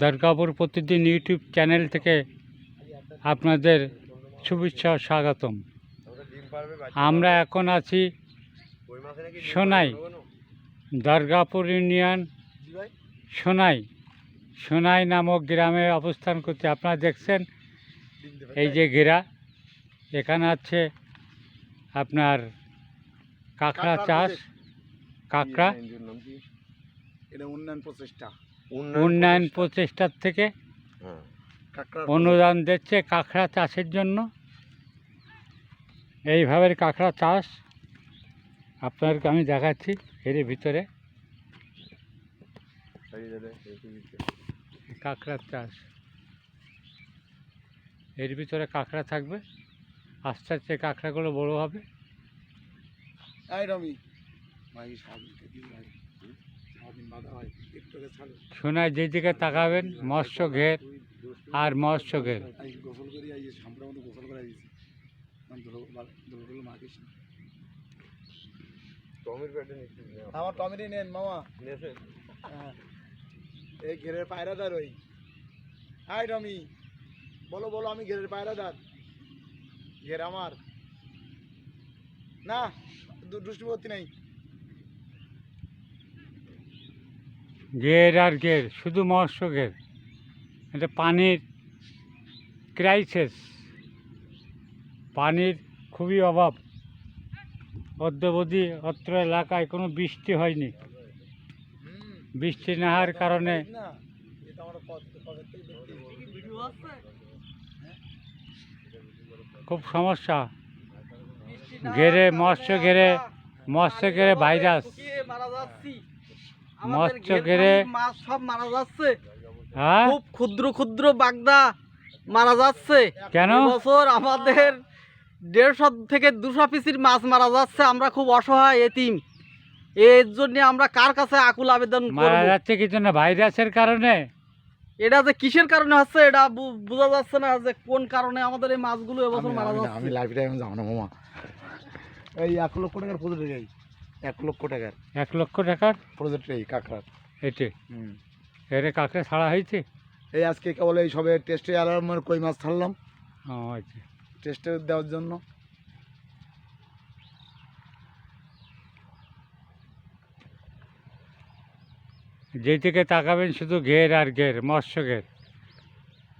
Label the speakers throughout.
Speaker 1: দুর্গাপুর প্রতিদিন YouTube channel থেকে আপনাদের শুভেচ্ছা স্বাগতম। আমরা এখন আছি সোনাই দুর্গাপুর ইউনিয়ন সোনাই সোনাই নামক গ্রামে অবস্থান করতে আপনারা দেখছেন এই যে ঘেরা এখানে আছে আপনার কাঁকড়া চাষ কাঁকড়া।
Speaker 2: এটা উন্নয়ন প্রচেষ্টা।
Speaker 1: উন্নয়ন প্রচেষ্টার থেকে
Speaker 3: হ্যাঁ।
Speaker 1: অনুদান দিচ্ছে কাঁকড়া চাষের জন্য। এইভাবে কাঁকড়া চাষ আপনাদেরকে আমি দেখাচ্ছি এর ভিতরে। কাঁকড়ার চাষ। এর ভিতরে কাঁকড়া থাকবে। আস্তে আস্তে কাঁকড়াগুলো বড় হবে। সোনায় যেদিকে তাকাবেন মৎস্য ঘের আর মৎস্য ঘের।
Speaker 2: এই গোসল করে এই সামটার মতো গোসল করে দিয়েছি। দোলগুলো মাখিস না
Speaker 3: টমের প্যাটে নিচ্ছি
Speaker 2: আমার টমেটো নেন মামা। হ্যাঁ। এই ঘেরের পায়রাদার ওই। হাই রমি বলো বলো আমি ঘেরের পায়রাদার। ঘের আমার। না দু- দুষ্টু ভর্তি নেই।
Speaker 1: ঘের আর ঘের, শুধু মৎস্য গের এটা পানির ক্রাইসিস পানির খুবই অভাব। অদ্যবধি অত্র এলাকায় কোনো বৃষ্টি হয়নি। বৃষ্টি না হওয়ার কারণে। খুব সমস্যা। ঘেরে, মৎস্য ঘেরে মৎস্য ঘেরে ভাইরাস মৎস্য ঘেরে
Speaker 4: মাছ সব মারা যাচ্ছে।
Speaker 1: হ্যাঁ?
Speaker 4: খুব ক্ষুদ্র ক্ষুদ্র বাগদা মারা যাচ্ছে।
Speaker 1: কেন?
Speaker 4: বছর আমাদের দেড়শো থেকে দুশো পিসির মাছ মারা যাচ্ছে। আমরা খুব অসহায় এতিম। এর জন্য আমরা কার কাছে আকুল আবেদন
Speaker 1: মারা যাচ্ছে কি জন্য? ভাইরাসের কারণে?
Speaker 4: এটা যে কিসের কারণে হচ্ছে এটা বু- বোঝা যাচ্ছে না যে কোন কারণে আমাদের এই মাছগুলো এবছর মারা যাচ্ছে।
Speaker 2: আমি লাইফ টাইম যাব না মামা। এই এক লক্ষ টাকার প্রজেক্ট এই এক লক্ষ টাকার।
Speaker 1: এক লক্ষ টাকার?
Speaker 2: প্রজেক্ট এই কাঁকড়ার।
Speaker 1: এটি?
Speaker 2: হুম।
Speaker 1: এর কাঁকড়া ছাড়া হয়েছে?
Speaker 2: এই আজকে কেবল এই সবে টেস্টে অ্যালার্মের কই মাছ ছাড়লাম।
Speaker 1: ও আচ্ছা।
Speaker 2: টেস্টে দেওয়ার জন্য।
Speaker 1: যেদিকে তাকাবেন শুধু ঘের আর ঘের মৎস্য ঘের।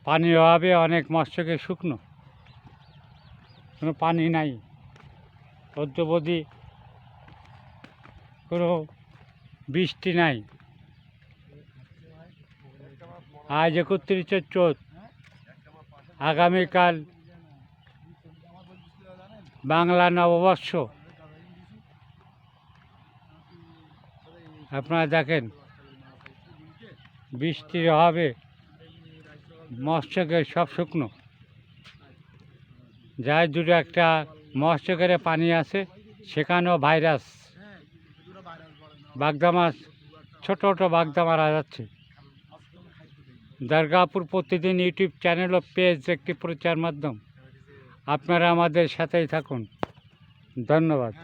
Speaker 1: পানির অভাবে অনেক মৎস্য ঘের শুকনো। কোনো পানি নাই। অদ্যবধি কোনো বৃষ্টি নাই। আজ একত্রিশে চোদ্দ আগামীকাল বাংলা নববর্ষ। আপনারা দেখেন, বৃষ্টির অভাবে মৎস্যকে সব শুকনো। যাই দুটো একটা মৎস্যকেরে পানি আছে, সেখানেও ভাইরাস। বাগদা মাছ, ছোটো ছোটো বাগদা মারা যাচ্ছে। দুর্গাপুর প্রতিদিন ইউটিউব চ্যানেল ও পেজ একটি প্রচার মাধ্যম। আপনারা আমাদের সাথেই থাকুন। ধন্যবাদ।